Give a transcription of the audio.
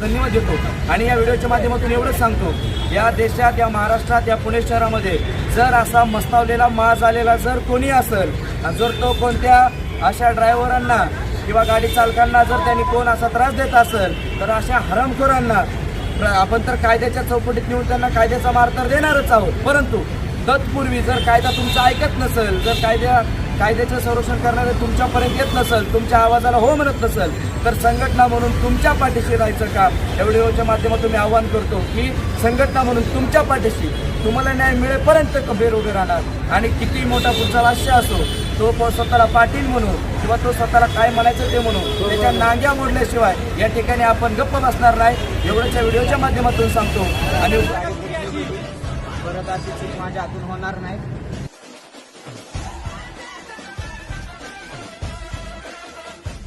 धन्यवाद देतो. आणि या व्हिडिओच्या माध्यमातून एवढंच सांगतो या देशात या महाराष्ट्रात या पुणे शहरामध्ये जर असा मस्तावलेला माज आलेला जर कोणी असेल जर तो कोणत्या अशा ड्रायव्हरांना किंवा गाडी चालकांना जर त्यांनी कोण असा त्रास देत असेल तर अशा हरामखोरांना आपण तर कायद्याच्या चौकटीत नेऊन त्यांना कायद्याचा मार तर देणारच आहोत. परंतु तत्पूर्वी जर कायदा तुमचा ऐकत नसेल जर कायद्या कायद्याचं संरक्षण करणारे तुमच्यापर्यंत येत नसेल तुमच्या आवाजाला हो म्हणत नसेल तर संघटना म्हणून तुमच्या पाठीशी राहायचं काम. या माध्यमातून मी आवाहन करतो की संघटना म्हणून तुमच्या पाठीशी तुम्हाला न्याय मिळेपर्यंत कबेर उभे राहणार. आणि किती मोठा पुढचा राष्ट्र असो तो प- स्वतःला पाटील म्हणून किंवा तो स्वतःला काय म्हणायचं ते म्हणून त्याच्या नांग्या मोडल्याशिवाय या ठिकाणी आपण गप्प बसणार नाही एवढ्याच्या व्हिडिओच्या माध्यमातून सांगतो. आणि परत अशी माझ्या हातून होणार नाही.